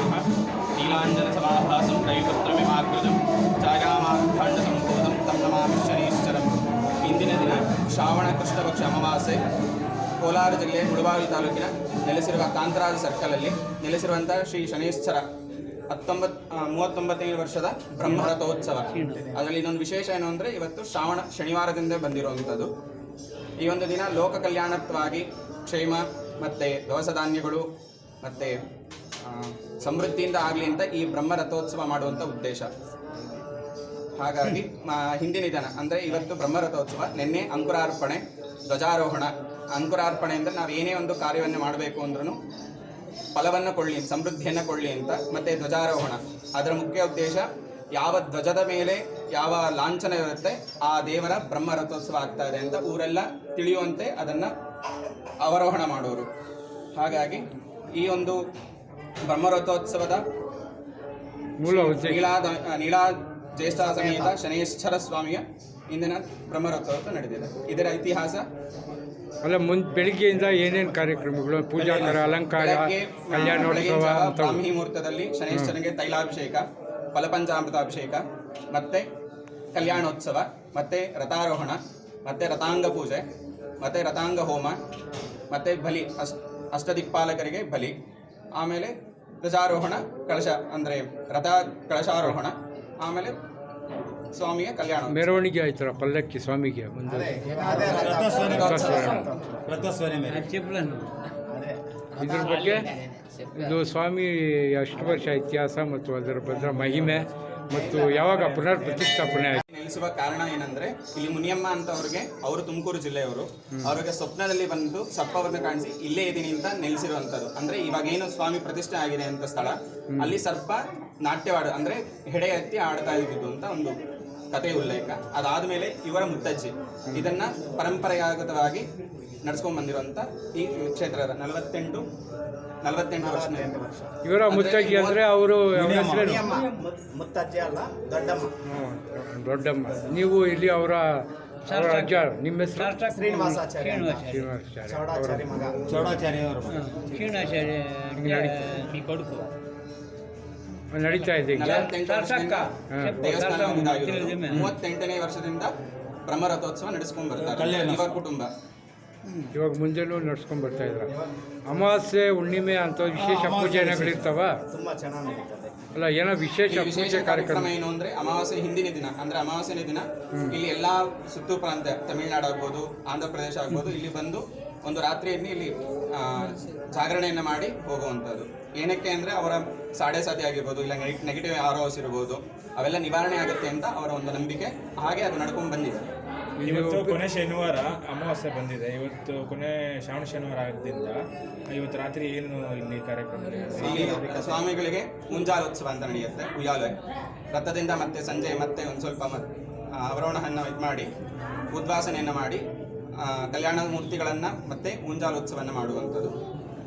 ನಮಃ ನೀಲಾಂಜನಸಮಾಭಾಸಂ ರವಿಪುತ್ರಮಿಮಾಕೃತಂ ಛಾಯಾಮಾರ್ಧಾಂಡಸಂಭೂತಂ ತಂ ನಮಾಮಿ ಶನೀಶ್ವರಂ ಇಂದಿನ ದಿನ ಶ್ರಾವಣ ಕೃಷ್ಣಪಕ್ಷ ಅಮಾವಾಸ್ಯೆ ಕೋಲಾರ ಜಿಲ್ಲೆ ಮುಳಬಾಗಿಲು ತಾಲೂಕಿನ ನೆಲೆಸಿರುವ ಕಾಂತರಾಜ ಸರ್ಕಲಲ್ಲಿ ನೆಲೆಸಿರುವಂಥ ಶ್ರೀ ಶನೇಶ್ವರ ಹತ್ತೊಂಬತ್ತು ಮೂವತ್ತೊಂಬತ್ತನೇ ವರ್ಷದ ಬ್ರಹ್ಮರಥೋತ್ಸವ. ಅದರಲ್ಲಿ ಇನ್ನೊಂದು ವಿಶೇಷ ಏನು ಅಂದರೆ ಇವತ್ತು ಶ್ರಾವಣ ಶನಿವಾರದಿಂದ ಬಂದಿರುವಂಥದ್ದು. ಈ ಒಂದು ದಿನ ಲೋಕ ಕಲ್ಯಾಣತ್ವಾಗಿ ಕ್ಷೇಮ ಮತ್ತು ದವಸ ಧಾನ್ಯಗಳು ಮತ್ತು ಸಮೃದ್ಧಿಯಿಂದ ಆಗಲಿ ಅಂತ ಈ ಬ್ರಹ್ಮ ರಥೋತ್ಸವ ಮಾಡುವಂಥ ಉದ್ದೇಶ. ಹಾಗಾಗಿ ಹಿಂದಿನ ದಿನ ಅಂದರೆ ಇವತ್ತು ಬ್ರಹ್ಮ ರಥೋತ್ಸವ, ನಿನ್ನೆ ಅಂಕುರಾರ್ಪಣೆ, ಧ್ವಜಾರೋಹಣ. ಅಂಕುರಾರ್ಪಣೆ ಅಂದರೆ ನಾವು ಏನೇ ಒಂದು ಕಾರ್ಯವನ್ನು ಮಾಡಬೇಕು ಅಂದ್ರೂ ಫಲವನ್ನು ಕೊಳ್ಳಿ ಸಮೃದ್ಧಿಯನ್ನು ಕೊಳ್ಳಿ ಅಂತ, ಮತ್ತು ಧ್ವಜಾರೋಹಣ. ಅದರ ಮುಖ್ಯ ಉದ್ದೇಶ ಯಾವ ಧ್ವಜದ ಮೇಲೆ ಯಾವ ಲಾಂಛನ ಇರುತ್ತೆ ಆ ದೇವರ ಬ್ರಹ್ಮ ರಥೋತ್ಸವ ಆಗ್ತಾ ಇದೆ ಅಂತ ಊರೆಲ್ಲ ತಿಳಿಯುವಂತೆ ಅದನ್ನು ಅವರೋಹಣ ಮಾಡೋರು. ಹಾಗಾಗಿ ಈ ಒಂದು ಬ್ರಹ್ಮರಥೋತ್ಸವದ ಮೂಲ ನೀಳಾದ ನೀಳಾ ಜ್ಯೇಷ್ಠ ಸಮೇತ ಶನೇಶ್ವರ ಸ್ವಾಮಿಯ ಇಂದಿನ ಬ್ರಹ್ಮರಥೋತ್ಸವ ನಡೆದಿದೆ. ಇದರ ಇತಿಹಾಸ? ಅಲ್ಲ ಮುಂದ್ ಬೆಳಿಗ್ಗೆಯಿಂದ ಏನೇನು ಕಾರ್ಯಕ್ರಮಗಳು? ಪೂಜಾಕರ ಅಲಂಕಾರ ಕಲ್ಯಾಣೋತ್ಸವ ಬ್ರಾಹ್ಮಿ ಮುಹೂರ್ತದಲ್ಲಿ ಶನೇಶ್ವರನಿಗೆ ತೈಲಾಭಿಷೇಕ ಫಲಪಂಚಾಮೃತಾಭಿಷೇಕ ಮತ್ತೆ ಕಲ್ಯಾಣೋತ್ಸವ ಮತ್ತೆ ರಥಾರೋಹಣ ಮತ್ತೆ ರಥಾಂಗ ಪೂಜೆ ಮತ್ತೆ ರಥಾಂಗ ಹೋಮ ಮತ್ತೆ ಬಲಿ ಅಷ್ಟ ಅಷ್ಟದಿಕ್ಪಾಲಕರಿಗೆ ಬಲಿ. ಆಮೇಲೆ ಧ್ವಜಾರೋಹಣ ಕಳಶ ಅಂದರೆ ರಥ ಕಳಶಾರೋಹಣ ಆಮೇಲೆ ಸ್ವಾಮಿಯ ಕಲ್ಯಾಣ ಮೆರವಣಿಗೆ ಆಯ್ತರ ಪಲ್ಲಕ್ಕಿ ಸ್ವಾಮಿಗೆ ಮುಂದೆ ಇದ್ರ ಬಗ್ಗೆ ಇದು ಸ್ವಾಮಿ ಎಷ್ಟು ವರ್ಷ ಇತಿಹಾಸ ಮತ್ತು ಅದರ ಭದ್ರ ಮಹಿಮೆ ಮತ್ತು ಯಾವಾಗ ಪುನರ್ ಪ್ರತಿಷ್ಠಾಪನೆ ನಿಲ್ಲಿಸುವ ಕಾರಣ ಏನಂದ್ರೆ, ಇಲ್ಲಿ ಮುನಿಯಮ್ಮ ಅಂತ ಅವ್ರಿಗೆ ಅವರು ತುಮಕೂರು ಜಿಲ್ಲೆಯವರು. ಅವ್ರಿಗೆ ಸ್ವಪ್ನದಲ್ಲಿ ಬಂದು ಸರ್ಪವನ್ನು ಕಾಣಿಸಿ ಇಲ್ಲೇ ಇದೀನಿ ಅಂತ ನೆಲೆಸಿರುವಂತದ್ದು ಅಂದ್ರೆ ಇವಾಗ ಏನು ಸ್ವಾಮಿ ಪ್ರತಿಷ್ಠೆ ಆಗಿದೆ ಅಂತ ಸ್ಥಳ, ಅಲ್ಲಿ ಸರ್ಪ ನಾಟ್ಯವಾಡ ಅಂದ್ರೆ ಹೆಡೆ ಎತ್ತಿ ಆಡ್ತಾ ಇದ್ದಿದ್ದು ಅಂತ ಒಂದು ಕಥೆ ಉಲ್ಲೇಖ. ಅದಾದ್ಮೇಲೆ ಇವರ ಮುತ್ತಜ್ಜಿ. ಇದನ್ನ ಪರಂಪರೆಯಾಗತವಾಗಿ ನಡ್ಸ್ಕೊಂಡ್ ಬಂದಿರುವಂತ ಈ ಕ್ಷೇತ್ರದ ನಲವತ್ತೆಂಟು ನಲವತ್ತೆಂಟು ವರ್ಷ ಇವರ ಮುತ್ತಜ್ಜಿ ಅಂದ್ರೆ ಅವರು ಮುತ್ತಜ್ಜಿ ಅಲ್ಲ ದೊಡ್ಡಮ್ಮ. ದೊಡ್ಡಮ್ಮ. ನೀವು ಇಲ್ಲಿ ಅವರ ಅಜ್ಜ ನಿಮ್ಮ ಹೆಸರು? ಶ್ರೀನಿವಾಸಾಚಾರ್ಯ. ಶ್ರೀನಿವಾಸಾಚಾರ್ಯ. ಅವರ ಮಗ. ಚೌಡಾಚಾರ್ಯ ಅವರು ಈ ಕೊಡುಕು. ನಡೀತಾ ಇದೆ ಈಗ. ನಲವತ್ತೆಂಟು ವರ್ಷದಿಂದ ಬ್ರಹ್ಮ ದೇವಸ್ಥಾನ ಸಾರ್ಥಕ ಇದಾಗಿರೋದು. ತಿಳಿದಿದೆ. ಮೂವತ್ತೆಂಟನೇ ವರ್ಷದಿಂದ ಬ್ರಹ್ಮರಥೋತ್ಸವ ನಡೆಸ್ಕೊಂಡ್ ಬರ್ತಾರೆ. ಇವರ ಕುಟುಂಬ. ಇವಾಗ ಮುಂದೆನೂ ನಡ್ಸ್ಕೊಂಡ್ ಬರ್ತಾ ಇದ್ರ. ಅಮಾವಾಸ್ಯೆ ಹುಣ್ಣಿಮೆ ಅಂತ ವಿಶೇಷ ಪೂಜೆಗಳಿರ್ತಾವ ತುಂಬಾ ಚೆನ್ನಾಗಿ ನಡೀತದೆ. ಅಲ್ಲ ಏನೋ ವಿಶೇಷ ಈ ವಿಶೇಷ ಪೂಜೆ ಕಾರ್ಯಕ್ರಮ ಕಾರ್ಯಕ್ರಮ. ಏನು ಅಂದ್ರೆ ಅಮಾವಾಸ್ಯೆ ಹಿಂದಿನ ದಿನ ಅಂದ್ರೆ ಅಮಾವಾಸ್ಯೆ ದಿನ ಇಲ್ಲಿ ಎಲ್ಲಾ ಸುತ್ತು ಪ್ರಾಂತ್ಯ ತಮಿಳ್ನಾಡು ಆಗ್ಬೋದು ಆಂಧ್ರ ಪ್ರದೇಶ ಆಗ್ಬೋದು ಇಲ್ಲಿ ಬಂದು ಒಂದು ರಾತ್ರಿಯಲ್ಲಿ ಇಲ್ಲಿ ಆ, ಜಾಗರಣೆಯನ್ನ ಮಾಡಿ ಹೋಗುವಂಥದ್ದು. ಏನಕ್ಕೆ ಅಂದ್ರೆ ಅವರ ಸಾಡೆ ಸಾತಿ ಆಗಿರ್ಬೋದು ಇಲ್ಲ ನೆಗೆಟಿವ್ ಆರೋಸ್ ಇರ್ಬೋದು ಅವೆಲ್ಲ ನಿವಾರಣೆ ಆಗುತ್ತೆ ಅಂತ ಅವರ ಒಂದು ನಂಬಿಕೆ. ಹಾಗೆ ಅದು ನಡ್ಕೊಂಡು ಬಂದಿದೆ. ಇವತ್ತು ಕೊನೆ ಶನಿವಾರ ಅಮಾವಾಸ್ಯೆ ಬಂದಿದೆ. ಇವತ್ತು ಕೊನೆ ಶ್ರಾವಣ ಶನಿವಾರ ಆಗಿದ್ದರಿಂದ ಇವತ್ತು ರಾತ್ರಿ ಏನು ಇಲ್ಲಿ ಕಾರ್ಯಕ್ರಮ ಸ್ವಾಮಿಗಳಿಗೆ ಮುಂಜಾಲೋತ್ಸವ ಅಂತ ನಡೆಯುತ್ತೆ ಉಯ್ಯಾಲೆ ರಥದಿಂದ ಮತ್ತೆ ಸಂಜೆ ಮತ್ತೆ ಒಂದು ಸ್ವಲ್ಪ ಅವರೋಹಣವನ್ನು ಇದು ಮಾಡಿ ಉದ್ವಾಸನೆಯನ್ನು ಮಾಡಿ ಕಲ್ಯಾಣ ಮೂರ್ತಿಗಳನ್ನು ಮತ್ತೆ ಮುಂಜಾಲೋತ್ಸವವನ್ನು ಮಾಡುವಂಥದ್ದು.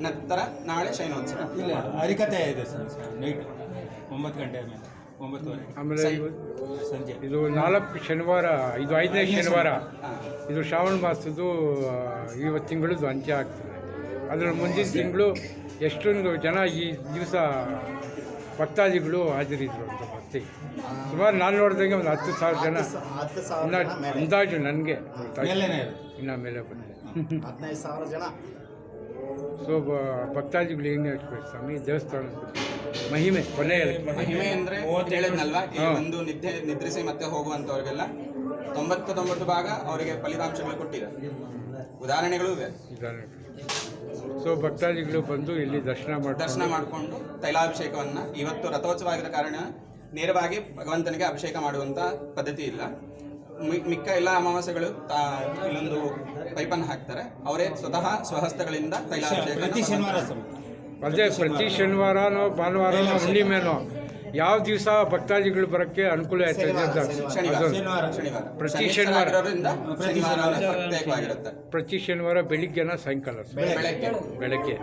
ನಂತರ ನಾಳೆ ಶೈನೋತ್ಸವ ಇಲ್ಲ ಹರಿಕತೆ ಇದೆ ಸರ್ ನೈಟ್ ಒಂಬತ್ತು ಗಂಟೆ ಮೇಲೆ ಆಮೇಲೆ ಸಂಜೆ. ಇದು ನಾಲ್ಕು ಶನಿವಾರ ಇದು ಐದನೇ ಶನಿವಾರ. ಇದು ಶ್ರಾವಣ ಮಾಸದ್ದು ಇವತ್ತು ತಿಂಗಳದ್ದು ಅಂತ್ಯ ಆಗ್ತದೆ. ಅದರ ಮುಂದಿನ ತಿಂಗಳು ಎಷ್ಟೊಂದು ಜನ ಈ ದಿವಸ ಭಕ್ತಾದಿಗಳು ಹಾಜರಿದ್ರು ಅಂತ ಭಕ್ತಿ ಸುಮಾರು ನಾನು ನೋಡಿದಂಗೆ ಒಂದು ಹತ್ತು ಸಾವಿರ ಜನ. ಅಂದಾಜು ನನಗೆ. ಇನ್ನ ಮೇಲೆ ಬಂದಿದೆ. ಹದಿನೈದು ಸಾವಿರ ಜನ. ಸೊ ಭಕ್ತಾದಿಗಳು ಏನು ಹೇಳ್ಬೇಕು ಸ್ವಾಮಿ? ದೇವಸ್ಥಾನದ ಬಗ್ಗೆ ಮಹಿಮೆ ಕೊನೆಯ ಮಹಿಮೆ ಅಂದ್ರೆ ಹೇಳಿದ್ನಲ್ವಾ ಈ. ಒಂದು ನಿದ್ದೆ ನಿದ್ರಿಸಿ ಮತ್ತೆ ಹೋಗುವಂತವ್ರಿಗೆಲ್ಲ ತೊಂಬತ್ತು ತೊಂಬತ್ತು ಭಾಗ ಅವರಿಗೆ ಫಲಿತಾಂಶಗಳು ಕೊಟ್ಟಿದೆ ಉದಾಹರಣೆಗಳು ಇವೆ. ಸೊ ಭಕ್ತಾದಿಗಳು ಬಂದು ಇಲ್ಲಿ ದರ್ಶನ ದರ್ಶನ ಮಾಡ್ಕೊಂಡು ಮಾಡಿಕೊಂಡು ತೈಲಾಭಿಷೇಕವನ್ನು ಇವತ್ತು ರಥೋತ್ಸವ ಆಗಿರೋ ಕಾರಣ ನೇರವಾಗಿ ಭಗವಂತನಿಗೆ ಅಭಿಷೇಕ ಮಾಡುವಂಥ ಪದ್ಧತಿ ಇಲ್ಲ. ಮಿಕ್ಕ ಎಲ್ಲ ಅಮಾವಾಸ್ಯೆಗಳು ತಾ ಇಲ್ಲೊಂದು ಪೈಪನ್ನು ಹಾಕ್ತಾರೆ. ಅವರೇ ಸ್ವತಃ ಸ್ವಹಸ್ತಗಳಿಂದ ತೈಲಾಭಿಷೇಕ ಅದೇ ಪ್ರತಿ ಶನಿವಾರನೋ ಭಾನುವಾರನೋ ಹುಣ್ಣಿಮೆನೋ. ಯಾವ ದಿವಸ ಭಕ್ತಾದಿಗಳು ಬರೋಕ್ಕೆ ಅನುಕೂಲ ಆಯ್ತದೆ ಪ್ರತಿ ಶನಿವಾರ. ಪ್ರತಿ ಶನಿವಾರ ಬೆಳಿಗ್ಗೆನ ಸಾಯಂಕಾಲ ಬೆಳಗ್ಗೆ. ಬೆಳಗ್ಗೆ.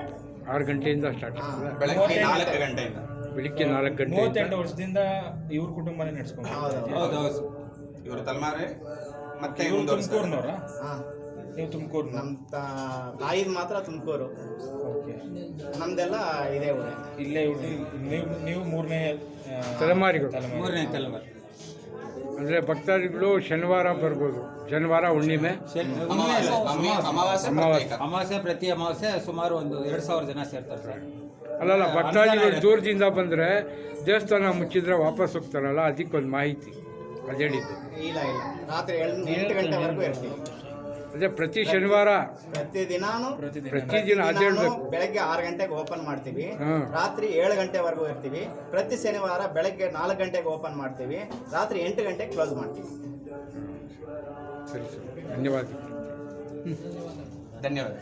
ಆರು ಗಂಟೆಯಿಂದ ಸ್ಟಾರ್ಟ್ ಆಗ್ತದೆ. ಬೆಳಗ್ಗೆ ನಾಲ್ಕು ಗಂಟೆಯಿಂದ. ಬೆಳಿಗ್ಗೆ ನಾಲ್ಕು ಗಂಟೆ ಮೂವತ್ತೆರಡು ವರ್ಷದಿಂದ ಇವ್ರ ಕುಟುಂಬನೇ ನಡೆಸ್ಕೊಂಡು ಇವರು ತಲೆಮಾರೆ ಮತ್ತೆ. ಹಾ. ನೀವು ತುಮಕೂರು ನಮ್ಮ ತಾಯಿದ್ ಮಾತ್ರ ತುಮಕೂರು. ಓಕೆ. ನಮ್ದೆಲ್ಲ ಇದೇ ಊರೇ. ಇಲ್ಲೇ ಹುಟ್ಟಿ ನೀವು ನೀವು ಮೂರನೇ ತಲೆಮಾರಿಗಳು. ಮೂರನೇ ತಲೆಮಾರಿ. ಅಂದರೆ ಭಕ್ತಾದಿಗಳು ಶನಿವಾರ ಬರ್ಬೋದು. ಶನಿವಾರ ಹುಣ್ಣಿಮೆ. ಅಮಾವಾಸ್ಯ ಅಮಿ- ಅಮಾವಾಸ್ಯೆ ಪ್ರತಿ ಅಮಾವಾಸ್ಯೆ. ಸುಮಾರು ಒಂದು ಎರಡು ಸಾವಿರ ಜನ ಸೇರ್ತಾರೆ ಸರ್. ಅಲ್ಲಲ್ಲ ಭಕ್ತಾದಿಗಳು ದೂರದಿಂದ ಬಂದರೆ ದೇವಸ್ಥಾನ ಮುಚ್ಚಿದ್ರೆ ವಾಪಸ್ ಹೋಗ್ತಾರಲ್ಲ ಅದಕ್ಕೊಂದು ಮಾಹಿತಿ. ಅದು ಹೇಳಿದ್ದು. ಇಲ್ಲ ಇಲ್ಲ. ರಾತ್ರಿ ಎಂಟು ಗಂಟೆವರೆಗೂ ಇರ್ತೀವಿ. ಅದೇ ಪ್ರತಿ ಶನಿವಾರ ಪ್ರತಿದಿನಾನು ಪ್ರತಿದಿನ ಪ್ರತಿ ದಿನ. ಹೇಳ್ಬೇಕು. ಬೆಳಗ್ಗೆ ಆರು ಗಂಟೆಗೆ ಓಪನ್ ಮಾಡ್ತೀವಿ. ರಾತ್ರಿ ಏಳು ಗಂಟೆವರೆಗೂ ಇರ್ತೀವಿ. ಪ್ರತಿ ಶನಿವಾರ ಬೆಳಗ್ಗೆ ನಾಲ್ಕು ಗಂಟೆಗೆ ಓಪನ್ ಮಾಡ್ತೀವಿ. ರಾತ್ರಿ ಎಂಟು ಗಂಟೆಗೆ ಕ್ಲೋಸ್ ಮಾಡ್ತೀವಿ. ಸರಿ ಸರಿ. ಧನ್ಯವಾದ ಧನ್ಯವಾದ